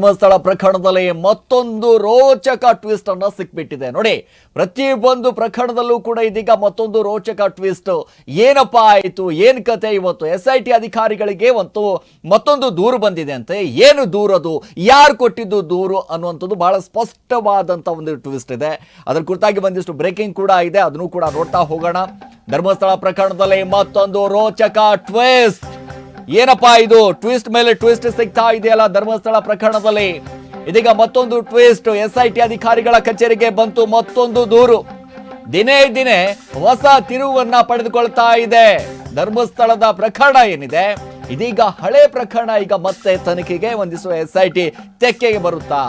ಧರ್ಮಸ್ಥಳ ಪ್ರಕರಣದಲ್ಲಿ ಮತ್ತೊಂದು ರೋಚಕ ಟ್ವಿಸ್ಟ್ ಅನ್ನ ಸಿಕ್ಬಿಟ್ಟಿದೆ. ನೋಡಿ ಪ್ರತಿಯೊಂದು ಪ್ರಕರಣದಲ್ಲೂ ಕೂಡ ಇದೀಗ ಮತ್ತೊಂದು ರೋಚಕ ಟ್ವಿಸ್ಟ್ ಏನಪ್ಪಾ ಆಯಿತು? ಏನ್ ಕತೆ ಇವತ್ತು? ಎಸ್ ಐ ಟಿ ಅಧಿಕಾರಿಗಳಿಗೆ ಒಂದು ಮತ್ತೊಂದು ದೂರು ಬಂದಿದೆ ಅಂತೆ. ಏನು ದೂರದು ಯಾರು ಕೊಟ್ಟಿದ್ದು ದೂರು ಅನ್ನುವಂಥದ್ದು ಬಹಳ ಸ್ಪಷ್ಟವಾದಂತ ಒಂದು ಟ್ವಿಸ್ಟ್ ಇದೆ. ಅದ್ರ ಕುರಿತಾಗಿ ಬಂದಿಷ್ಟು ಬ್ರೇಕಿಂಗ್ ಕೂಡ ಇದೆ. ಅದನ್ನು ಕೂಡ ನೋಡ್ತಾ ಹೋಗೋಣ. ಧರ್ಮಸ್ಥಳ ಪ್ರಕರಣದಲ್ಲಿ ಮತ್ತೊಂದು ರೋಚಕ ಟ್ವಿಸ್ಟ್ ಏನಪ್ಪಾ ಇದು? ಟ್ವಿಸ್ಟ್ ಮೇಲೆ ಟ್ವಿಸ್ಟ್ ಸಿಗ್ತಾ ಇದೆಯಲ್ಲ ಧರ್ಮಸ್ಥಳ ಪ್ರಕರಣದಲ್ಲಿ. ಇದೀಗ ಮತ್ತೊಂದು ಟ್ವಿಸ್ಟ್ ಎಸ್ ಐ ಟಿ ಅಧಿಕಾರಿಗಳ ಕಚೇರಿಗೆ ಬಂತು ಮತ್ತೊಂದು ದೂರು. ದಿನೇ ದಿನೇ ಹೊಸ ತಿರುವನ್ನ ಪಡೆದುಕೊಳ್ತಾ ಇದೆ. ಧರ್ಮಸ್ಥಳದ ಪ್ರಕರಣ ಏನಿದೆ? ಇದೀಗ ಹಳೆ ಪ್ರಕರಣ. ಈಗ ಮತ್ತೆ ತನಿಖೆಗೆ ಹೊಂದಿಸುವ ಎಸ್ ಐ ಟಿ ತೆಕ್ಕೆಗೆ ಬರುತ್ತಾ?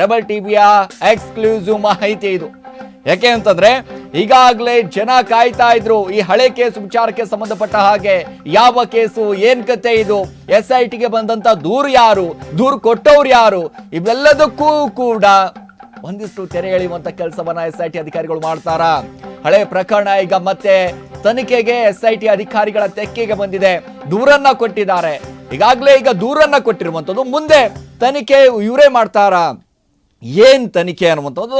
ರೆಬಲ್ ಟಿವಿಯ ಎಕ್ಸ್ಕ್ಲೂಸಿವ್ ಮಾಹಿತಿ ಇದು. ಯಾಕೆ ಅಂತಂದ್ರೆ ಈಗಾಗಲೇ ಜನ ಕಾಯ್ತಾ ಇದ್ರು. ಈ ಹಳೆ ಕೇಸ್ ವಿಚಾರಕ್ಕೆ ಸಂಬಂಧಪಟ್ಟ ಹಾಗೆ ಯಾವ ಕೇಸು, ಏನ್ ಕತೆ ಇದು? ಎಸ್ ಐ ಟಿಗೆ ಬಂದಂತ ದೂರು ಯಾರು? ದೂರು ಕೊಟ್ಟವ್ರು ಯಾರು? ಇವೆಲ್ಲದಕ್ಕೂ ಕೂಡ ಒಂದಿಷ್ಟು ತೆರೆ ಎಳೆಯುವಂತ ಕೆಲಸವನ್ನ ಎಸ್ ಐ ಟಿ ಅಧಿಕಾರಿಗಳು ಮಾಡ್ತಾರ? ಹಳೆ ಪ್ರಕರಣ ಈಗ ಮತ್ತೆ ತನಿಖೆಗೆ ಎಸ್ ಐ ಟಿ ಅಧಿಕಾರಿಗಳ ತೆಕ್ಕೆಗೆ ಬಂದಿದೆ. ದೂರನ್ನ ಕೊಟ್ಟಿದ್ದಾರೆ. ಈಗಾಗಲೇ ಈಗ ದೂರನ್ನ ಕೊಟ್ಟಿರುವಂತದ್ದು ಮುಂದೆ ತನಿಖೆ ಇವರೇ ಮಾಡ್ತಾರಾ? ಏನ್ ತನಿಖೆ ಅನ್ನುವಂಥದ್ದು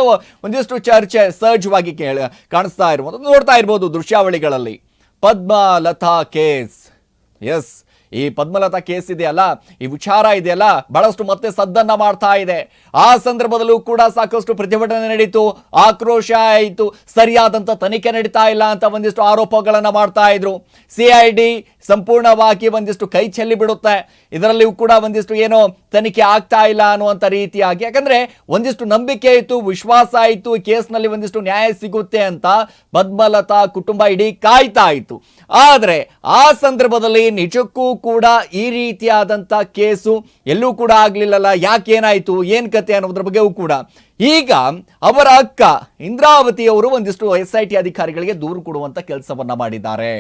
ಒಂದಿಷ್ಟು ಚರ್ಚೆ ಸಹಜವಾಗಿ ಕೇಳ, ಕಾಣಿಸ್ತಾ ಇರುವಂಥದ್ದು, ನೋಡ್ತಾ ಇರ್ಬೋದು ದೃಶ್ಯಾವಳಿಗಳಲ್ಲಿ. Padmalatha case. ಎಸ್ ಈ ಪದ್ಮಲತಾ ಕೇಸ್ ಇದೆಯಲ್ಲ, ಈ ವಿಚಾರ ಇದೆಯಲ್ಲ, ಬಹಳಷ್ಟು ಮತ್ತೆ ಸದ್ದನ್ನ ಮಾಡ್ತಾ ಇದೆ. ಆ ಸಂದರ್ಭದಲ್ಲೂ ಕೂಡ ಸಾಕಷ್ಟು ಪ್ರತಿಭಟನೆ ನಡೀತು, ಆಕ್ರೋಶ ಆಯಿತು, ಸರಿಯಾದಂತ ತನಿಖೆ ನಡೀತಾ ಇಲ್ಲ ಅಂತ ಒಂದಿಷ್ಟು ಆರೋಪಗಳನ್ನ ಮಾಡ್ತಾ ಇದ್ರು. ಸಿ ಐ ಡಿ ಸಂಪೂರ್ಣವಾಗಿ ಒಂದಿಷ್ಟು ಕೈ ಚೆಲ್ಲಿ ಬಿಡುತ್ತೆ. ಇದರಲ್ಲಿಯೂ ಕೂಡ ಒಂದಿಷ್ಟು ಏನೋ ತನಿಖೆ ಆಗ್ತಾ ಇಲ್ಲ ಅನ್ನುವಂಥ ರೀತಿಯಾಗಿ. ಯಾಕಂದ್ರೆ ಒಂದಿಷ್ಟು ನಂಬಿಕೆ ಇತ್ತು, ವಿಶ್ವಾಸ ಆಯಿತು ಕೇಸ್ನಲ್ಲಿ ಒಂದಿಷ್ಟು ನ್ಯಾಯ ಸಿಗುತ್ತೆ ಅಂತ ಪದ್ಮಲತಾ ಕುಟುಂಬ ಇಡೀ ಕಾಯ್ತಾ ಇತ್ತು. ಆದರೆ ಆ ಸಂದರ್ಭದಲ್ಲಿ ನಿಜಕ್ಕೂ ಕೂಡ ಈ ರೀತಿಯಾದಂಥ ಕೇಸು ಎಲ್ಲೂ ಕೂಡ ಆಗಲಿಲ್ಲಲ್ಲ, ಯಾಕೇನಾಯಿತು, ಏನು ಕತೆ ಅನ್ನೋದ್ರ ಬಗ್ಗೆಯೂ ಕೂಡ. ಈಗ ಅವರ ಅಕ್ಕ ಇಂದ್ರಾವತಿ ಅವರು ಒಂದಿಷ್ಟು ಎಸ್ ಐ ಟಿ ಅಧಿಕಾರಿಗಳಿಗೆ ದೂರು ಕೊಡುವಂಥ ಕೆಲಸವನ್ನು ಮಾಡಿದ್ದಾರೆ.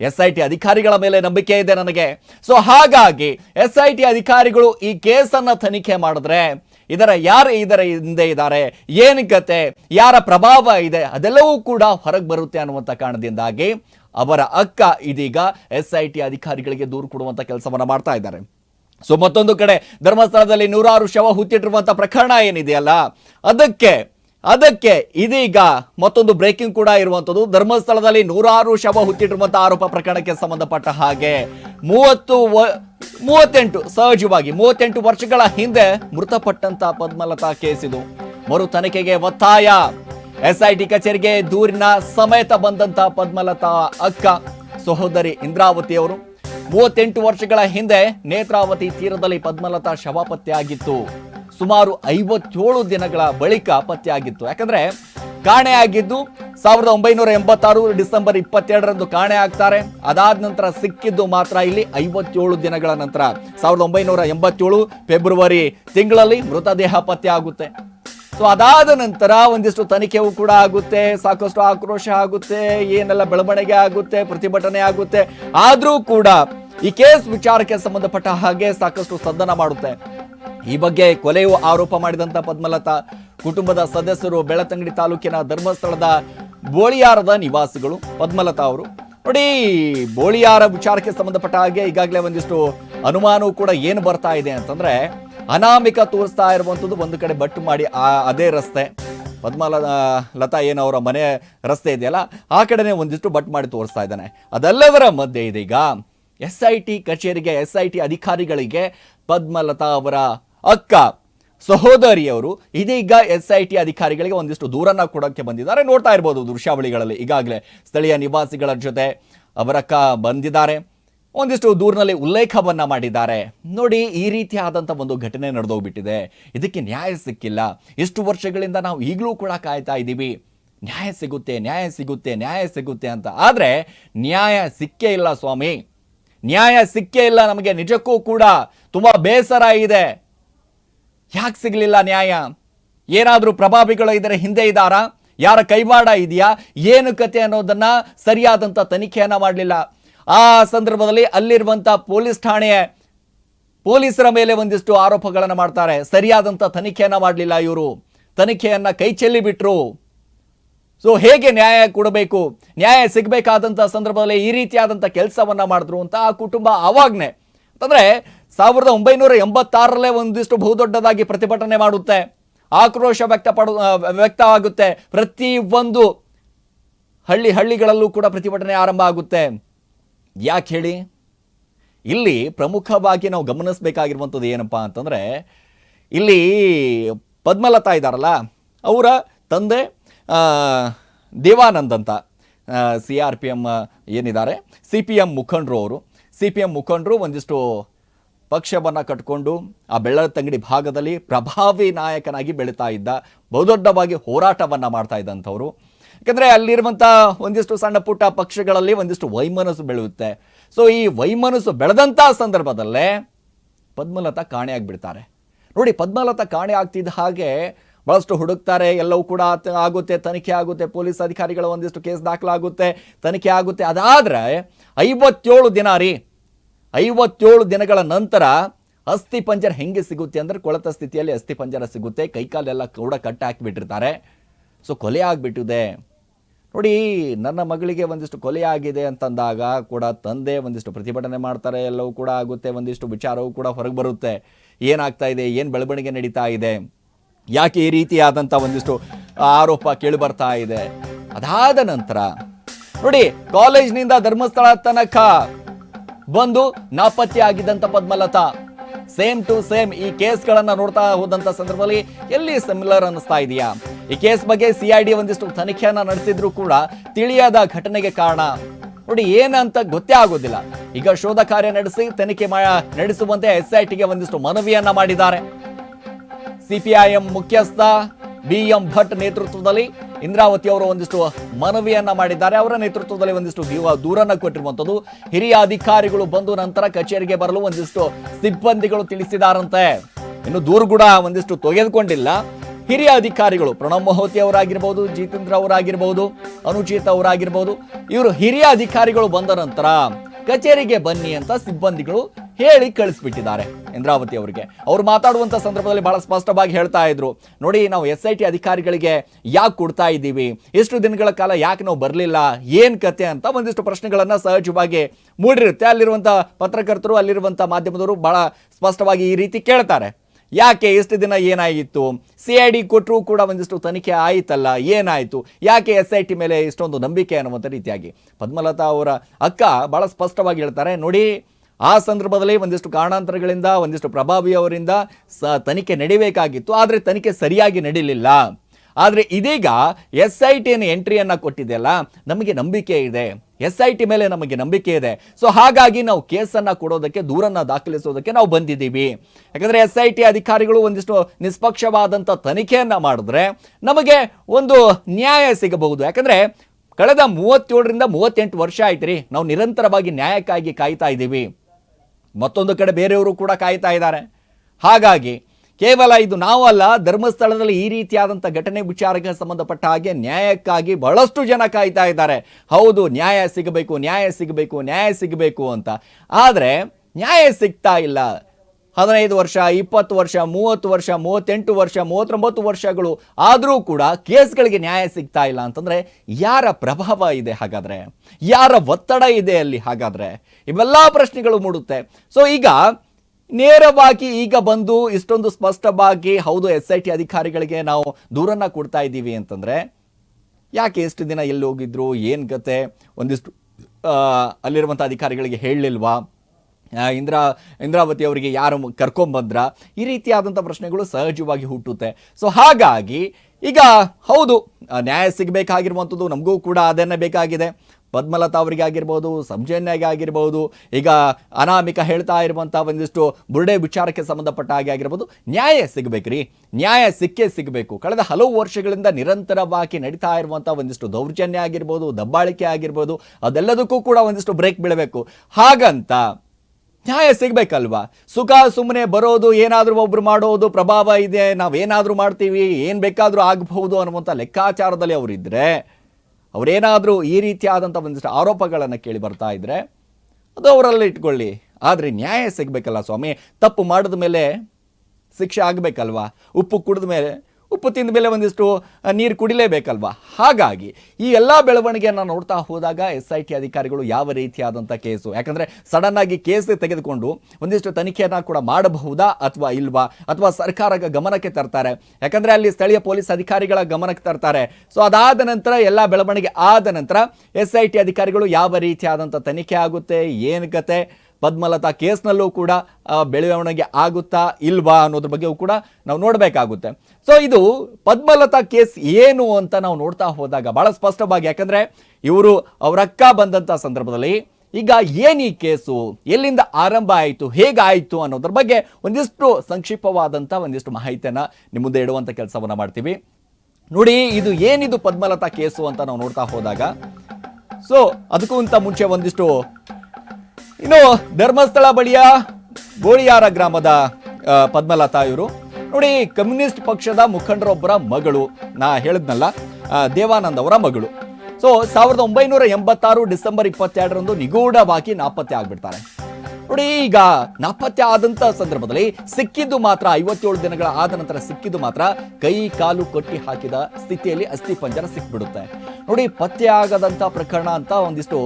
ಎಸ್ ಐ ಟಿ ಅಧಿಕಾರಿಗಳ ಮೇಲೆ ನಂಬಿಕೆ ಇದೆ ನನಗೆ. ಸೊ ಹಾಗಾಗಿ ಎಸ್ ಐ ಟಿ ಅಧಿಕಾರಿಗಳು ಈ ಕೇಸನ್ನು ತನಿಖೆ ಮಾಡಿದ್ರೆ, ಇದರ ಯಾರು ಇದರ ಹಿಂದೆ ಇದ್ದಾರೆ, ಏನು ಕತೆ, ಯಾರ ಪ್ರಭಾವ ಇದೆ, ಅದೆಲ್ಲವೂ ಕೂಡ ಹೊರಗೆ ಬರುತ್ತೆ ಅನ್ನುವಂಥ ಕಾರಣದಿಂದಾಗಿ ಅವರ ಅಕ್ಕ ಇದೀಗ ಎಸ್ ಐ ಟಿ ಅಧಿಕಾರಿಗಳಿಗೆ ದೂರು ಕೊಡುವಂತ ಕೆಲಸವನ್ನ ಮಾಡ್ತಾ ಇದ್ದಾರೆ. ಸೊ ಮತ್ತೊಂದು ಕಡೆ ಧರ್ಮಸ್ಥಳದಲ್ಲಿ ನೂರಾರು ಶವ ಹುತ್ತಿಟ್ಟಿರುವಂತ ಪ್ರಕರಣ ಏನಿದೆಯಲ್ಲ ಅದಕ್ಕೆ ಅದಕ್ಕೆ ಇದೀಗ ಮತ್ತೊಂದು ಬ್ರೇಕಿಂಗ್ ಕೂಡ ಇರುವಂತದ್ದು. ಧರ್ಮಸ್ಥಳದಲ್ಲಿ ನೂರಾರು ಶವ ಹುತ್ತಿಟ್ಟಿರುವಂತಹ ಆರೋಪ ಪ್ರಕರಣಕ್ಕೆ ಸಂಬಂಧಪಟ್ಟ ಹಾಗೆ ಮೂವತ್ತು ಮೂವತ್ತೆಂಟು, ಸಹಜವಾಗಿ ಮೂವತ್ತೆಂಟು ವರ್ಷಗಳ ಹಿಂದೆ ಮೃತಪಟ್ಟಂತ ಪದ್ಮಲತಾ ಕೇಸ್ ಇದು. ಮರು ತನಿಖೆಗೆ ಒತ್ತಾಯ. ಎಸ್ ಐ ಟಿ ಕಚೇರಿಗೆ ದೂರಿನ ಸಮೇತ ಬಂದಂತ ಪದ್ಮಲತಾ ಅಕ್ಕ ಸಹೋದರಿ ಇಂದ್ರಾವತಿ ಅವರು. ಮೂವತ್ತೆಂಟು ವರ್ಷಗಳ ಹಿಂದೆ ನೇತ್ರಾವತಿ ತೀರದಲ್ಲಿ ಪದ್ಮಲತಾ ಶವ ಪತ್ತೆಯಾಗಿತ್ತು ಸುಮಾರು ಐವತ್ತೇಳು ದಿನಗಳ ಬಳಿಕ ಪತ್ತೆಯಾಗಿತ್ತು. ಯಾಕಂದ್ರೆ ಕಾಣೆಯಾಗಿದ್ದು ಸಾವಿರದ ಒಂಬೈನೂರ ಎಂಬತ್ತಾರು ಡಿಸೆಂಬರ್ ಇಪ್ಪತ್ತೆರಡರಂದು ಕಾಣೆ ಆಗ್ತಾರೆ ಅದಾದ ನಂತರ ಸಿಕ್ಕಿದ್ದು ಮಾತ್ರ ಇಲ್ಲಿ ಐವತ್ತೇಳು ದಿನಗಳ ನಂತರ. ಸಾವಿರದ ಒಂಬೈನೂರ ಎಂಬತ್ತೇಳು ಫೆಬ್ರವರಿ ತಿಂಗಳಲ್ಲಿ ಮೃತದೇಹ ಪತ್ತೆ ಆಗುತ್ತೆ ಸೊ ಅದಾದ ನಂತರ ಒಂದಿಷ್ಟು ತನಿಖೆಯೂ ಕೂಡ ಆಗುತ್ತೆ, ಸಾಕಷ್ಟು ಆಕ್ರೋಶ ಆಗುತ್ತೆ, ಏನೆಲ್ಲ ಬೆಳವಣಿಗೆ ಆಗುತ್ತೆ, ಪ್ರತಿಭಟನೆ ಆಗುತ್ತೆ. ಆದರೂ ಕೂಡ ಈ ಕೇಸ್ ವಿಚಾರಕ್ಕೆ ಸಂಬಂಧಪಟ್ಟ ಹಾಗೆ ಸಾಕಷ್ಟು ಸದ್ದನ ಮಾಡುತ್ತೆ. ಈ ಬಗ್ಗೆ ಕೊಲೆಯು ಆರೋಪ ಮಾಡಿದಂತ ಪದ್ಮಲತಾ, ಕುಟುಂಬದ ಸದಸ್ಯರು ಬೆಳತಂಗಡಿ ತಾಲೂಕಿನ ಧರ್ಮಸ್ಥಳದ ಬೋಳಿಯಾರದ ನಿವಾಸಿಗಳು ಪದ್ಮಲತಾ ಅವರು. ನೋಡಿ, ಬೋಳಿಯಾರ ವಿಚಾರಕ್ಕೆ ಸಂಬಂಧಪಟ್ಟ ಹಾಗೆ ಈಗಾಗಲೇ ಒಂದಿಷ್ಟು ಅನುಮಾನವೂ ಕೂಡ ಏನು ಬರ್ತಾ ಇದೆ ಅಂತಂದ್ರೆ ಅನಾಮಿಕ ತೋರಿಸ್ತಾ ಇರುವಂಥದ್ದು ಒಂದು ಕಡೆ ಬಟ್ಟು ಮಾಡಿ ಆ ಅದೇ ರಸ್ತೆ. ಪದ್ಮಲ ಲತಾ ಏನು ಅವರ ಮನೆ ರಸ್ತೆ ಇದೆಯಲ್ಲ, ಆ ಕಡೆನೇ ಒಂದಿಷ್ಟು ಬಟ್ ಮಾಡಿ ತೋರಿಸ್ತಾ ಇದ್ದಾನೆ. ಅದೆಲ್ಲದರ ಮಧ್ಯೆ ಇದೀಗ ಎಸ್ ಐ ಟಿ ಕಚೇರಿಗೆ ಎಸ್ ಐ ಟಿ ಅಧಿಕಾರಿಗಳಿಗೆ ಪದ್ಮಲತಾ ಅವರ ಅಕ್ಕ ಸಹೋದರಿಯವರು ಇದೀಗ ಎಸ್ ಐ ಟಿ ಅಧಿಕಾರಿಗಳಿಗೆ ಒಂದಿಷ್ಟು ದೂರನ್ನ ಕೊಡೋಕ್ಕೆ ಬಂದಿದ್ದಾರೆ. ನೋಡ್ತಾ ಇರ್ಬೋದು ದೃಶ್ಯಾವಳಿಗಳಲ್ಲಿ ಈಗಾಗಲೇ ಸ್ಥಳೀಯ ನಿವಾಸಿಗಳ ಜೊತೆ ಅವರಕ್ಕ ಬಂದಿದ್ದಾರೆ. ಒಂದಿಷ್ಟು ದೂರಿನಲ್ಲಿ ಉಲ್ಲೇಖವನ್ನ ಮಾಡಿದ್ದಾರೆ. ನೋಡಿ, ಈ ರೀತಿಯಾದಂಥ ಒಂದು ಘಟನೆ ನಡೆದೋಗ್ಬಿಟ್ಟಿದೆ. ಇದಕ್ಕೆ ನ್ಯಾಯ ಸಿಕ್ಕಿಲ್ಲ. ಎಷ್ಟು ವರ್ಷಗಳಿಂದ ನಾವು ಈಗಲೂ ಕೂಡ ಕಾಯ್ತಾ ಇದ್ದೀವಿ. ನ್ಯಾಯ ಸಿಗುತ್ತೆ ನ್ಯಾಯ ಸಿಗುತ್ತೆ ನ್ಯಾಯ ಸಿಗುತ್ತೆ ಅಂತ. ಆದರೆ, ನ್ಯಾಯ ಸಿಕ್ಕೇ ಇಲ್ಲ ಸ್ವಾಮಿ. ನ್ಯಾಯ ಸಿಕ್ಕೇ ಇಲ್ಲ ನಮಗೆ, ನಿಜಕ್ಕೂ ಕೂಡ. ತುಂಬ ಬೇಸರ ಇದೆ. ಯಾಕೆ ಸಿಗಲಿಲ್ಲ ನ್ಯಾಯ? ಏನಾದರೂ ಪ್ರಭಾವಿಗಳು ಇದರ ಹಿಂದೆ ಇದ್ದಾರಾ ಯಾರ ಕೈವಾಡ ಇದೆಯಾ? ಏನು ಕತೆ ಅನ್ನೋದನ್ನು ಸರಿಯಾದಂಥ ತನಿಖೆಯನ್ನು ಮಾಡಲಿಲ್ಲ. ಆ ಸಂದರ್ಭದಲ್ಲಿ ಅಲ್ಲಿರುವಂತಹ ಪೊಲೀಸ್ ಠಾಣೆ ಪೊಲೀಸರ ಮೇಲೆ ಒಂದಿಷ್ಟು ಆರೋಪಗಳನ್ನು ಮಾಡ್ತಾರೆ. ಸರಿಯಾದಂಥ ತನಿಖೆಯನ್ನು ಮಾಡಲಿಲ್ಲ ಇವರು. ತನಿಖೆಯನ್ನ ಕೈ ಚೆಲ್ಲಿ ಬಿಟ್ರು. ಸೊ ಹೇಗೆ ನ್ಯಾಯ ಕೊಡಬೇಕು? ನ್ಯಾಯ ಸಿಗಬೇಕಾದಂಥ ಸಂದರ್ಭದಲ್ಲಿ ಈ ರೀತಿಯಾದಂಥ ಕೆಲಸವನ್ನ ಮಾಡಿದ್ರು ಅಂತ ಆ ಕುಟುಂಬ ಆವಾಗ್ನೆ. ಅಂತಂದ್ರೆ, ಸಾವಿರದ ಒಂಬೈನೂರ ಎಂಬತ್ತಾರರಲ್ಲೇ ಒಂದಿಷ್ಟು ಬಹುದೊಡ್ಡದಾಗಿ ಪ್ರತಿಭಟನೆ ಮಾಡುತ್ತೆ. ಆಕ್ರೋಶ ವ್ಯಕ್ತಪಡ ವ್ಯಕ್ತವಾಗುತ್ತೆ ಪ್ರತಿ ಒಂದು ಹಳ್ಳಿ ಹಳ್ಳಿಗಳಲ್ಲೂ ಕೂಡ ಪ್ರತಿಭಟನೆ ಆರಂಭ ಆಗುತ್ತೆ. ಯಾಕೆ ಹೇಳಿ? ಇಲ್ಲಿ ಪ್ರಮುಖವಾಗಿ ನಾವು ಗಮನಿಸಬೇಕಾಗಿರುವಂಥದ್ದು ಏನಪ್ಪ ಅಂತಂದರೆ, ಇಲ್ಲಿ ಪದ್ಮಲತಾ ಇದ್ದಾರಲ್ಲ, ಅವರ ತಂದೆ ದೇವಾನಂದ್ ಅಂತ ಸಿ ಆರ್ ಪಿ ಎಂ ಏನಿದ್ದಾರೆ, ಸಿ ಪಿ ಎಂ ಮುಖಂಡರು ಅವರು. ಸಿ ಪಿ ಎಂ ಮುಖಂಡರು ಒಂದಿಷ್ಟು ಪಕ್ಷವನ್ನು ಕಟ್ಕೊಂಡು ಆ ಬೆಳ್ಳತಂಗಡಿ ಭಾಗದಲ್ಲಿ ಪ್ರಭಾವಿ ನಾಯಕನಾಗಿ ಬೆಳೀತಾ ಇದ್ದ, ಬಹುದೊಡ್ಡವಾಗಿ ಹೋರಾಟವನ್ನು ಮಾಡ್ತಾ ಇದ್ದಂಥವ್ರು. ಯಾಕಂದರೆ ಅಲ್ಲಿರುವಂಥ ಒಂದಿಷ್ಟು ಸಣ್ಣ ಪುಟ್ಟ ಪಕ್ಷಗಳಲ್ಲಿ ಒಂದಿಷ್ಟು ವೈಮನಸ್ಸು ಬೆಳೆಯುತ್ತೆ ಸೊ ಈ ವೈಮನಸ್ಸು ಬೆಳೆದಂಥ ಸಂದರ್ಭದಲ್ಲೇ ಪದ್ಮಲತಾ ಕಾಣೆ ಆಗಿಬಿಡ್ತಾರೆ. ನೋಡಿ, ಪದ್ಮಲತಾ ಕಾಣೆ ಆಗ್ತಿದ್ದ ಹಾಗೆ ಭಾಳಷ್ಟು ಹುಡುಕ್ತಾರೆ, ಎಲ್ಲವೂ ಕೂಡ ಆಗುತ್ತೆ, ತನಿಖೆ ಆಗುತ್ತೆ, ಪೊಲೀಸ್ ಅಧಿಕಾರಿಗಳ ಒಂದಿಷ್ಟು ಕೇಸ್ ದಾಖಲಾಗುತ್ತೆ, ತನಿಖೆ ಆಗುತ್ತೆ. ಅದಾದರೆ ಐವತ್ತೇಳು ದಿನ ರೀ, ಐವತ್ತೇಳು ದಿನಗಳ ನಂತರ ಅಸ್ಥಿ ಪಂಜರ ಹೆಂಗೆ ಸಿಗುತ್ತೆ ಅಂದರೆ ಕೊಳತ ಸ್ಥಿತಿಯಲ್ಲಿ ಅಸ್ಥಿ ಪಂಜರ ಸಿಗುತ್ತೆ, ಕೈಕಾಲೆಲ್ಲ ಕೂಡ ಕಟ್ಟಾಕಿಬಿಟ್ಟಿರ್ತಾರೆ. ಸೊ ಕೊಲೆ ಆಗಿಬಿಟ್ಟಿದೆ. ನೋಡಿ, ನನ್ನ ಮಗಳಿಗೆ ಒಂದಿಷ್ಟು ಕೊಲೆ ಆಗಿದೆ ಅಂತಂದಾಗ ಕೂಡ ತಂದೆ ಒಂದಿಷ್ಟು ಪ್ರತಿಭಟನೆ ಮಾಡ್ತಾರೆ, ಎಲ್ಲವೂ ಕೂಡ ಆಗುತ್ತೆ, ಒಂದಿಷ್ಟು ವಿಚಾರವೂ ಕೂಡ ಹೊರಗೆ ಬರುತ್ತೆ. ಏನಾಗ್ತಾ ಇದೆ, ಏನು ಬೆಳವಣಿಗೆ ನಡೀತಾ ಇದೆ, ಯಾಕೆ ಈ ರೀತಿಯಾದಂಥ ಒಂದಿಷ್ಟು ಆರೋಪ ಕೇಳಿ ಬರ್ತಾ ಇದೆ. ಅದಾದ ನಂತರ, ನೋಡಿ, ಕಾಲೇಜ್ನಿಂದ ಧರ್ಮಸ್ಥಳ ತನಕ ಬಂದು ನಾಪತ್ತೆ ಆಗಿದ್ದಂಥ ಪದ್ಮಲತಾ ಸೇಮ್ ಟು ಸೇಮ್ ಈ ಕೇಸ್ಗಳನ್ನು ನೋಡ್ತಾ ಹೋದಂಥ ಸಂದರ್ಭದಲ್ಲಿ ಎಲ್ಲಿ ಸಿಮಿಲರ್ ಅನ್ನಿಸ್ತಾ ಇದೆಯಾ? ಈ ಕೇಸ್ ಬಗ್ಗೆ ಸಿ ಐ ಡಿ ಒಂದಿಷ್ಟು ತನಿಖೆಯನ್ನು ನಡೆಸಿದ್ರು ಕೂಡ ತಿಳಿಯದ ಘಟನೆಗೆ ಕಾರಣ? ನೋಡಿ, ಏನಂತ ಗೊತ್ತೇ ಆಗೋದಿಲ್ಲ. ಈಗ ಶೋಧ ಕಾರ್ಯ ನಡೆಸಿ, ತನಿಖೆ ನಡೆಸುವಂತೆ ಎಸ್ ಐ ಟಿಗೆ ಒಂದಿಷ್ಟು ಮನವಿಯನ್ನ ಮಾಡಿದ್ದಾರೆ. ಸಿಪಿಐಎಂ ಮುಖ್ಯಸ್ಥ ಬಿ ಎಂ ಭಟ್ ನೇತೃತ್ವದಲ್ಲಿ ಇಂದ್ರಾವತಿ ಅವರು ಒಂದಿಷ್ಟು ಮನವಿಯನ್ನ ಮಾಡಿದ್ದಾರೆ. ಅವರ ನೇತೃತ್ವದಲ್ಲಿ ಒಂದಿಷ್ಟು ದೂರನ್ನ ಕೊಟ್ಟಿರುವಂತದ್ದು ಹಿರಿಯ ಅಧಿಕಾರಿಗಳು ಬಂದು ನಂತರ ಕಚೇರಿಗೆ ಬರಲು ಒಂದಿಷ್ಟು ಸಿಬ್ಬಂದಿಗಳು ತಿಳಿಸಿದಾರಂತೆ. ಇನ್ನು ದೂರು ಕೂಡ ಒಂದಿಷ್ಟು ತೆಗೆದುಕೊಂಡಿಲ್ಲ. ಹಿರಿಯ ಅಧಿಕಾರಿಗಳು ಪ್ರಣವ್ ಮಹೋತಿ ಅವರಾಗಿರ್ಬೋದು, ಜಿತೇಂದ್ರ ಅವರಾಗಿರ್ಬೋದು ಅನುಚಿತ್ ಅವರಾಗಿರ್ಬೋದು. ಇವರು ಹಿರಿಯ ಅಧಿಕಾರಿಗಳು ಬಂದ ನಂತರ ಕಚೇರಿಗೆ ಬನ್ನಿ ಅಂತ ಸಿಬ್ಬಂದಿಗಳು ಹೇಳಿ ಕಳಿಸ್ಬಿಟ್ಟಿದ್ದಾರೆ ಇಂದ್ರಾವತಿ ಅವರಿಗೆ. ಅವ್ರು ಮಾತಾಡುವಂತ ಸಂದರ್ಭದಲ್ಲಿ ಬಹಳ ಸ್ಪಷ್ಟವಾಗಿ ಹೇಳ್ತಾ ಇದ್ರು. ನೋಡಿ, ನಾವು ಎಸ್ ಐ ಟಿ ಅಧಿಕಾರಿಗಳಿಗೆ ಯಾಕೆ ಕೊಡ್ತಾ ಇದ್ದೀವಿ? ಎಷ್ಟು ದಿನಗಳ ಕಾಲ ಯಾಕೆ ನಾವು ಬರಲಿಲ್ಲ? ಏನು ಕತೆ ಅಂತ ಒಂದಿಷ್ಟು ಪ್ರಶ್ನೆಗಳನ್ನು ಸಹಜವಾಗಿ ಮೂಡಿರುತ್ತೆ. ಅಲ್ಲಿರುವಂಥ ಪತ್ರಕರ್ತರು ಅಲ್ಲಿರುವಂಥ ಮಾಧ್ಯಮದವರು ಬಹಳ ಸ್ಪಷ್ಟವಾಗಿ ಈ ರೀತಿ ಕೇಳ್ತಾರೆ. ಯಾಕೆ ಎಷ್ಟು ದಿನ ಏನಾಗಿತ್ತು? ಸಿ ಐ ಡಿ ಕೊಟ್ಟರೂ ಕೂಡ ಒಂದಿಷ್ಟು ತನಿಖೆ ಆಯಿತಲ್ಲ? ಏನಾಯಿತು? ಯಾಕೆ ಎಸ್ ಐ ಟಿ ಮೇಲೆ ಇಷ್ಟೊಂದು ನಂಬಿಕೆ ಅನ್ನುವಂಥ ರೀತಿಯಾಗಿ? ಪದ್ಮಲತಾ ಅವರ ಅಕ್ಕ ಭಾಳ ಸ್ಪಷ್ಟವಾಗಿ ಹೇಳ್ತಾರೆ. ನೋಡಿ ಆ ಸಂದರ್ಭದಲ್ಲಿ ಒಂದಿಷ್ಟು ಕಾರಣಾಂತರಗಳಿಂದ, ಒಂದಿಷ್ಟು ಪ್ರಭಾವಿಯವರಿಂದ ಸ ತನಿಖೆ ನಡಿಬೇಕಾಗಿತ್ತು. ಆದರೆ ತನಿಖೆ ಸರಿಯಾಗಿ ನಡೀಲಿಲ್ಲ. ಆದರೆ ಇದೀಗ ಎಸ್ ಐ ಟಿಯನ್ನು ಎಂಟ್ರಿಯನ್ನು ಕೊಟ್ಟಿದೆಯಲ್ಲ, ನಮಗೆ ನಂಬಿಕೆ ಇದೆ. ಎಸ್ ಐ ಟಿ ಮೇಲೆ ನಮಗೆ ನಂಬಿಕೆ ಇದೆ. ಸೊ ಹಾಗಾಗಿ ನಾವು ಕೇಸನ್ನು ಕೊಡೋದಕ್ಕೆ, ದೂರನ್ನು ದಾಖಲಿಸೋದಕ್ಕೆ ನಾವು ಬಂದಿದ್ದೀವಿ. ಯಾಕಂದರೆ ಎಸ್ ಐ ಟಿ ಅಧಿಕಾರಿಗಳು ಒಂದಿಷ್ಟು ನಿಷ್ಪಕ್ಷವಾದಂಥ ತನಿಖೆಯನ್ನು ಮಾಡಿದ್ರೆ ನಮಗೆ ಒಂದು ನ್ಯಾಯ ಸಿಗಬಹುದು. ಯಾಕಂದರೆ ಕಳೆದ ಮೂವತ್ತೇಳರಿಂದ ಮೂವತ್ತೆಂಟು ವರ್ಷ ಆಯ್ತು ರೀ. ನಾವು ನಿರಂತರವಾಗಿ ನ್ಯಾಯಕ್ಕಾಗಿ ಕಾಯ್ತಾ ಇದ್ದೀವಿ. ಮತ್ತೊಂದು ಕಡೆ ಬೇರೆಯವರು ಕೂಡ ಕಾಯ್ತಾ ಇದ್ದಾರೆ. ಹಾಗಾಗಿ ಕೇವಲ ಇದು ನಾವಲ್ಲ ಧರ್ಮಸ್ಥಳದಲ್ಲಿ ಈ ರೀತಿಯಾದಂಥ ಘಟನೆ ವಿಚಾರಕ್ಕೆ ಸಂಬಂಧಪಟ್ಟ ಹಾಗೆ ನ್ಯಾಯಕ್ಕಾಗಿ ಬಹಳಷ್ಟು ಜನ ಕಾಯ್ತಾ ಇದ್ದಾರೆ. ಹೌದು, ನ್ಯಾಯ ಸಿಗಬೇಕು ನ್ಯಾಯ ಸಿಗಬೇಕು ನ್ಯಾಯ ಸಿಗಬೇಕು ಅಂತ. ಆದರೆ ನ್ಯಾಯ ಸಿಗ್ತಾ ಇಲ್ಲ. ಹದಿನೈದು ವರ್ಷ, ಇಪ್ಪತ್ತು ವರ್ಷ, ಮೂವತ್ತು ವರ್ಷ, ಮೂವತ್ತೆಂಟು ವರ್ಷ, ಮೂವತ್ತೊಂಬತ್ತು ವರ್ಷಗಳು ಆದರೂ ಕೂಡ ಕೇಸ್ಗಳಿಗೆ ನ್ಯಾಯ ಸಿಗ್ತಾ ಇಲ್ಲ ಅಂತಂದರೆ ಯಾರ ಪ್ರಭಾವ ಇದೆ ಹಾಗಾದರೆ? ಯಾರ ಒತ್ತಡ ಇದೆ ಅಲ್ಲಿ ಹಾಗಾದರೆ? ಇವೆಲ್ಲ ಪ್ರಶ್ನೆಗಳು ಮೂಡುತ್ತೆ. ಸೊ ಈಗ ನೇರವಾಗಿ ಈಗ ಬಂದು ಇಷ್ಟೊಂದು ಸ್ಪಷ್ಟವಾಗಿ ಹೌದು, ಎಸ್ ಐ ಟಿ ಅಧಿಕಾರಿಗಳಿಗೆ ನಾವು ದೂರನ್ನು ಕೊಡ್ತಾ ಇದ್ದೀವಿ ಅಂತಂದರೆ ಯಾಕೆ ಎಷ್ಟು ದಿನ ಎಲ್ಲಿ ಹೋಗಿದ್ರು, ಏನು ಕತೆ? ಒಂದಿಷ್ಟು ಅಲ್ಲಿರುವಂಥ ಅಧಿಕಾರಿಗಳಿಗೆ ಹೇಳಲಿಲ್ವಾ ಇಂದ್ರಾ, ಇಂದ್ರಾವತಿ ಅವರಿಗೆ ಯಾರು ಕರ್ಕೊಂಬಂದ್ರ ಈ ರೀತಿಯಾದಂಥ ಪ್ರಶ್ನೆಗಳು ಸಹಜವಾಗಿ ಹುಟ್ಟುತ್ತೆ. ಸೊ ಹಾಗಾಗಿ ಈಗ ಹೌದು ನ್ಯಾಯ ಸಿಗಬೇಕಾಗಿರುವಂಥದ್ದು ನಮಗೂ ಕೂಡ ಅದನ್ನೇ ಬೇಕಾಗಿದೆ. ಪದ್ಮಲತಾ ಅವರಿಗೆ ಆಗಿರ್ಬೋದು, ಸಂಜಯನ್ಯಾಗೆ ಆಗಿರ್ಬೋದು, ಈಗ ಅನಾಮಿಕ ಹೇಳ್ತಾ ಇರುವಂಥ ಒಂದಿಷ್ಟು ಬುರುಡೆ ವಿಚಾರಕ್ಕೆ ಸಂಬಂಧಪಟ್ಟ ಹಾಗೆ ಆಗಿರ್ಬೋದು, ನ್ಯಾಯ ಸಿಗಬೇಕ್ರಿ. ನ್ಯಾಯ ಸಿಕ್ಕೇ ಸಿಗಬೇಕು. ಕಳೆದ ಹಲವು ವರ್ಷಗಳಿಂದ ನಿರಂತರವಾಗಿ ನಡೀತಾ ಇರುವಂಥ ಒಂದಿಷ್ಟು ದೌರ್ಜನ್ಯ ಆಗಿರ್ಬೋದು, ದಬ್ಬಾಳಿಕೆ ಆಗಿರ್ಬೋದು, ಅದೆಲ್ಲದಕ್ಕೂ ಕೂಡ ಒಂದಿಷ್ಟು ಬ್ರೇಕ್ ಬೀಳಬೇಕು. ಹಾಗಂತ ನ್ಯಾಯ ಸಿಗಬೇಕಲ್ವಾ? ಸುಖ ಸುಮ್ಮನೆ ಬರೋದು, ಏನಾದರೂ ಒಬ್ರು ಮಾಡೋದು, ಪ್ರಭಾವ ಇದೆ, ನಾವೇನಾದರೂ ಮಾಡ್ತೀವಿ, ಏನು ಬೇಕಾದರೂ ಆಗಬಹುದು ಅನ್ನುವಂಥ ಲೆಕ್ಕಾಚಾರದಲ್ಲಿ ಅವರಿದ್ದರೆ ಅವರೇನಾದರೂ ಈ ರೀತಿಯಾದಂಥ ಒಂದಿಷ್ಟು ಆರೋಪಗಳನ್ನು ಕೇಳಿ ಬರ್ತಾ ಇದ್ದರೆ ಅದು ಅವರಲ್ಲಿ ಇಟ್ಕೊಳ್ಳಿ. ಆದರೆ ನ್ಯಾಯ ಸಿಗಬೇಕಲ್ಲ ಸ್ವಾಮಿ, ತಪ್ಪು ಮಾಡಿದ ಮೇಲೆ ಶಿಕ್ಷೆ ಆಗಬೇಕಲ್ವಾ? ಉಪ್ಪು ಕುಡಿದ ಮೇಲೆ ಉಪ್ಪು ತಿಂದ ಮೇಲೆ ಒಂದಿಷ್ಟು ನೀರು ಕುಡಿಲೇಬೇಕಲ್ವಾ? ಹಾಗಾಗಿ ಈ ಎಲ್ಲ ಬೆಳವಣಿಗೆಯನ್ನು ನೋಡ್ತಾ ಹೋದಾಗ ಎಸ್ ಐ ಟಿ ಅಧಿಕಾರಿಗಳು ಯಾವ ರೀತಿಯಾದಂಥ ಕೇಸು? ಯಾಕಂದರೆ ಆಗಿ ಕೇಸ್ ತೆಗೆದುಕೊಂಡು ಒಂದಿಷ್ಟು ತನಿಖೆಯನ್ನು ಕೂಡ ಮಾಡಬಹುದಾ ಅಥವಾ ಇಲ್ವಾ? ಅಥವಾ ಸರ್ಕಾರ ಗಮನಕ್ಕೆ ತರ್ತಾರೆ? ಯಾಕಂದರೆ ಅಲ್ಲಿ ಸ್ಥಳೀಯ ಪೊಲೀಸ್ ಅಧಿಕಾರಿಗಳ ಗಮನಕ್ಕೆ ತರ್ತಾರೆ. ಸೊ ಅದಾದ ನಂತರ ಎಲ್ಲ ಬೆಳವಣಿಗೆ ಆದ ನಂತರ ಎಸ್ ಐ ಟಿ ಅಧಿಕಾರಿಗಳು ಯಾವ ರೀತಿಯಾದಂಥ ತನಿಖೆ ಆಗುತ್ತೆ? ಏನು ಕತೆ? ಪದ್ಮಲತಾ ಕೇಸ್ನಲ್ಲೂ ಕೂಡ ಬೆಳವಣಿಗೆ ಆಗುತ್ತಾ ಇಲ್ವಾ ಅನ್ನೋದ್ರ ಬಗ್ಗೆಯೂ ಕೂಡ ನಾವು ನೋಡಬೇಕಾಗುತ್ತೆ. ಸೊ ಇದು ಪದ್ಮಲತಾ ಕೇಸ್ ಏನು ಅಂತ ನಾವು ನೋಡ್ತಾ ಹೋದಾಗ ಬಹಳ ಸ್ಪಷ್ಟವಾಗಿ, ಯಾಕಂದ್ರೆ ಇವರು ಅವರಕ್ಕ ಬಂದಂಥ ಸಂದರ್ಭದಲ್ಲಿ, ಈಗ ಏನು ಈ ಕೇಸು? ಎಲ್ಲಿಂದ ಆರಂಭ ಆಯಿತು? ಹೇಗಾಯಿತು ಅನ್ನೋದ್ರ ಬಗ್ಗೆ ಒಂದಿಷ್ಟು ಸಂಕ್ಷಿಪ್ತವಾದಂಥ ಒಂದಿಷ್ಟು ಮಾಹಿತಿಯನ್ನು ನಿಮ್ಮ ಮುಂದೆ ಇಡುವಂಥ ಕೆಲಸವನ್ನು ಮಾಡ್ತೀವಿ. ನೋಡಿ, ಇದು ಏನಿದು ಪದ್ಮಲತಾ ಕೇಸು ಅಂತ ನಾವು ನೋಡ್ತಾ ಹೋದಾಗ? ಸೊ ಅದಕ್ಕೂ ಮುಂಚೆ ಒಂದಿಷ್ಟು ಇನ್ನು ಧರ್ಮಸ್ಥಳ ಬಳಿಯ ಗೋಳಿಯಾರ ಗ್ರಾಮದ ಪದ್ಮಲತಾ ಇವರು ನೋಡಿ, ಕಮ್ಯುನಿಸ್ಟ್ ಪಕ್ಷದ ಮುಖಂಡರೊಬ್ಬರ ಮಗಳು. ನಾ ಹೇಳಿದ್ನಲ್ಲ ದೇವಾನಂದ ಅವರ ಮಗಳು. ಸೊ ಸಾವಿರದ ಒಂಬೈನೂರ ಎಂಬತ್ತಾರು ಡಿಸೆಂಬರ್ ಇಪ್ಪತ್ತೆರಡರಂದು ನಿಗೂಢವಾಗಿ ನಾಪತ್ತೆ ಆಗ್ಬಿಡ್ತಾರೆ. ನೋಡಿ, ಈಗ ನಾಪತ್ತೆ ಆದಂತ ಸಂದರ್ಭದಲ್ಲಿ ಸಿಕ್ಕಿದ್ದು ಮಾತ್ರ, ಐವತ್ತೇಳು ದಿನಗಳ ಆದ ನಂತರ ಸಿಕ್ಕಿದ್ದು ಮಾತ್ರ ಕೈ, ಕಾಲು ಕಟ್ಟಿ ಹಾಕಿದ ಸ್ಥಿತಿಯಲ್ಲಿ ಅಸ್ಥಿ ಪಂಜರ ಸಿಕ್ಬಿಡುತ್ತೆ. ನೋಡಿ, ಪತ್ತೆ ಆಗದಂತ ಪ್ರಕರಣ ಅಂತ ಒಂದಿಷ್ಟು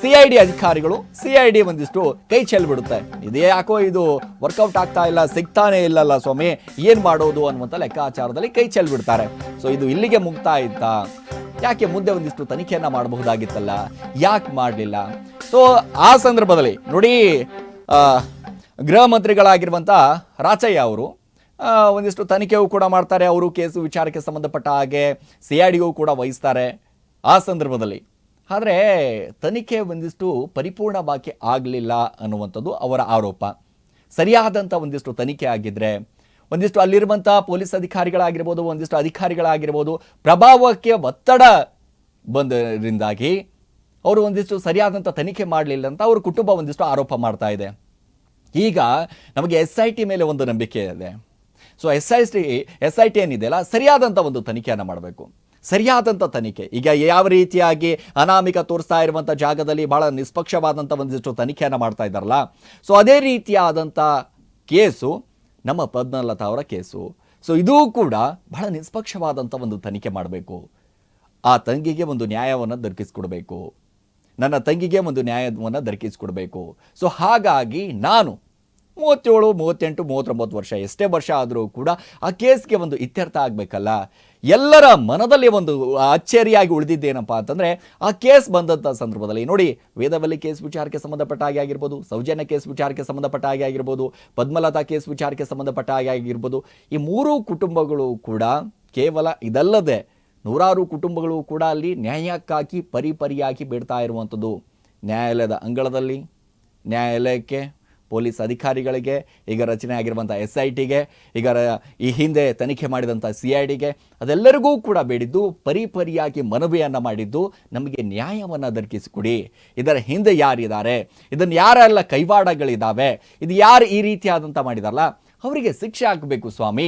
ಸಿ ಐ ಡಿ ಅಧಿಕಾರಿಗಳು ಸಿಐಡಿ ಒಂದಿಷ್ಟು ಕೈ ಚೆಲ್ಬಿಡುತ್ತೆ. ಇದೇ ಯಾಕೋ ಇದು ವರ್ಕೌಟ್ ಆಗ್ತಾ ಇಲ್ಲ, ಸಿಗ್ತಾನೆ ಇಲ್ಲಲ್ಲ ಸ್ವಾಮಿ, ಏನ್ ಮಾಡೋದು ಅನ್ನುವಂಥ ಲೆಕ್ಕಾಚಾರದಲ್ಲಿ ಕೈ ಚೆಲ್ಬಿಡ್ತಾರೆ. ಸೊ ಇದು ಇಲ್ಲಿಗೆ ಮುಗ್ತಾ ಇತ್ತಾ. ಯಾಕೆ ಮುಂದೆ ಒಂದಿಷ್ಟು ತನಿಖೆಯನ್ನ ಮಾಡಬಹುದಾಗಿತ್ತಲ್ಲ? ಯಾಕೆ ಮಾಡಲಿಲ್ಲ? ಸೊ ಆ ಸಂದರ್ಭದಲ್ಲಿ ನೋಡಿ ಗೃಹ ಮಂತ್ರಿಗಳಾಗಿರುವಂಥ ರಾಚಯ್ಯ ಅವರು ಒಂದಿಷ್ಟು ತನಿಖೆಯೂ ಕೂಡ ಮಾಡ್ತಾರೆ. ಅವರು ಕೇಸು ವಿಚಾರಕ್ಕೆ ಸಂಬಂಧಪಟ್ಟ ಹಾಗೆ ಸಿ ಕೂಡ ವಹಿಸ್ತಾರೆ. ಆ ಸಂದರ್ಭದಲ್ಲಿ ಆದರೆ ತನಿಖೆ ಒಂದಿಷ್ಟು ಪರಿಪೂರ್ಣವಾಗಿ ಆಗಲಿಲ್ಲ ಅನ್ನುವಂಥದ್ದು ಅವರ ಆರೋಪ. ಸರಿಯಾದಂಥ ಒಂದಿಷ್ಟು ತನಿಖೆ ಆಗಿದ್ದರೆ ಒಂದಿಷ್ಟು ಅಲ್ಲಿರುವಂಥ ಪೊಲೀಸ್ ಅಧಿಕಾರಿಗಳಾಗಿರ್ಬೋದು, ಒಂದಿಷ್ಟು ಅಧಿಕಾರಿಗಳಾಗಿರ್ಬೋದು, ಪ್ರಭಾವಕ್ಕೆ ಒತ್ತಡ ಬಂದರಿಂದಾಗಿ ಅವರು ಒಂದಿಷ್ಟು ಸರಿಯಾದಂಥ ತನಿಖೆ ಮಾಡಲಿಲ್ಲ ಅಂತ ಅವ್ರ ಕುಟುಂಬ ಒಂದಿಷ್ಟು ಆರೋಪ ಮಾಡ್ತಾ ಇದೆ. ಈಗ ನಮಗೆ ಎಸ್ ಐ ಟಿ ಮೇಲೆ ಒಂದು ನಂಬಿಕೆ ಇದೆ. So S I T, S I T ಏನಿದೆಯಲ್ಲ, ಸರಿಯಾದಂಥ ಒಂದು ತನಿಖೆಯನ್ನು ಮಾಡಬೇಕು. ಸರಿಯಾದಂಥ ತನಿಖೆ. ಈಗ ಯಾವ ರೀತಿಯಾಗಿ ಅನಾಮಿಕ ತೋರಿಸ್ತಾ ಇರುವಂಥ ಜಾಗದಲ್ಲಿ ಭಾಳ ನಿಷ್ಪಕ್ಷವಾದಂಥ ಒಂದಿಷ್ಟು ತನಿಖೆಯನ್ನು ಮಾಡ್ತಾ ಇದ್ದಾರಲ್ಲ. ಸೊ ಅದೇ ರೀತಿಯಾದಂಥ ಕೇಸು, ನಮ್ಮ ಪದ್ಮಲತಾ ಅವರ ಕೇಸು. ಸೊ ಇದೂ ಕೂಡ ಬಹಳ ನಿಷ್ಪಕ್ಷವಾದಂಥ ಒಂದು ತನಿಖೆ ಮಾಡಬೇಕು. ಆ ತಂಗಿಗೆ ಒಂದು ನ್ಯಾಯವನ್ನು ದೊರಕಿಸ್ಕೊಡ್ಬೇಕು. ನನ್ನ ತಂಗಿಗೆ ಒಂದು ನ್ಯಾಯವನ್ನು ದೊರಕಿಸ್ಕೊಡ್ಬೇಕು. ಸೊ ಹಾಗಾಗಿ ನಾನು ಮೂವತ್ತೇಳು, ಮೂವತ್ತೆಂಟು, ಮೂವತ್ತೊಂಬತ್ತು ವರ್ಷ ಎಷ್ಟೇ ವರ್ಷ ಆದರೂ ಕೂಡ ಆ ಕೇಸ್ಗೆ ಒಂದು ಇತ್ಯರ್ಥ ಆಗಬೇಕಲ್ಲ? ಎಲ್ಲರ ಮನದಲ್ಲಿ ಒಂದು ಅಚ್ಚರಿಯಾಗಿ ಉಳಿದಿದ್ದೇನಪ್ಪ ಅಂತಂದರೆ ಆ ಕೇಸ್ ಬಂದಂಥ ಸಂದರ್ಭದಲ್ಲಿ ನೋಡಿ, ವೇದವಲ್ಲಿ ಕೇಸ್ ವಿಚಾರಕ್ಕೆ ಸಂಬಂಧಪಟ್ಟ ಹಾಗೆ ಆಗಿರ್ಬೋದು, ಸೌಜನ್ಯ ಕೇಸ್ ವಿಚಾರಕ್ಕೆ ಸಂಬಂಧಪಟ್ಟ ಹಾಗೆ ಆಗಿರ್ಬೋದು, ಪದ್ಮಲತಾ ಕೇಸ್ ವಿಚಾರಕ್ಕೆ ಸಂಬಂಧಪಟ್ಟ ಹಾಗೆ ಆಗಿರ್ಬೋದು, ಈ ಮೂರೂ ಕುಟುಂಬಗಳು ಕೂಡ ಕೇವಲ ಇದಲ್ಲದೆ ನೂರಾರು ಕುಟುಂಬಗಳು ಕೂಡ ಅಲ್ಲಿ ನ್ಯಾಯಕ್ಕಾಗಿ ಪರಿಪರಿಯಾಗಿ ಬಿಡ್ತಾ ಇರುವಂಥದ್ದು. ನ್ಯಾಯಾಲಯದ ಅಂಗಳದಲ್ಲಿ, ನ್ಯಾಯಾಲಯಕ್ಕೆ ಪೊಲೀಸ್ ಅಧಿಕಾರಿಗಳಿಗೆ, ಈಗ ರಚನೆ ಆಗಿರುವಂಥ ಎಸ್ ಐ ಟಿಗೆ ಈಗ ಈ ಹಿಂದೆ ತನಿಖೆ ಮಾಡಿದಂಥ ಸಿ ಐ ಡಿಗೆ ಅದೆಲ್ಲರಿಗೂ ಕೂಡ ಬೇಡಿದ್ದು ಪರಿಪರಿಯಾಗಿ ಮನವಿಯನ್ನು ಮಾಡಿದ್ದು ನಮಗೆ ನ್ಯಾಯವನ್ನು ದೊರಕಿಸಿಕೊಡಿ ಇದರ ಹಿಂದೆ ಯಾರಿದ್ದಾರೆ? ಇದನ್ನು ಯಾರೆಲ್ಲ ಕೈವಾಡಗಳಿದ್ದಾವೆ? ಇದು ಯಾರು ಈ ರೀತಿಯಾದಂಥ ಮಾಡಿದಾರಲ್ಲ? ಅವರಿಗೆ ಶಿಕ್ಷೆ ಹಾಕಬೇಕು ಸ್ವಾಮಿ.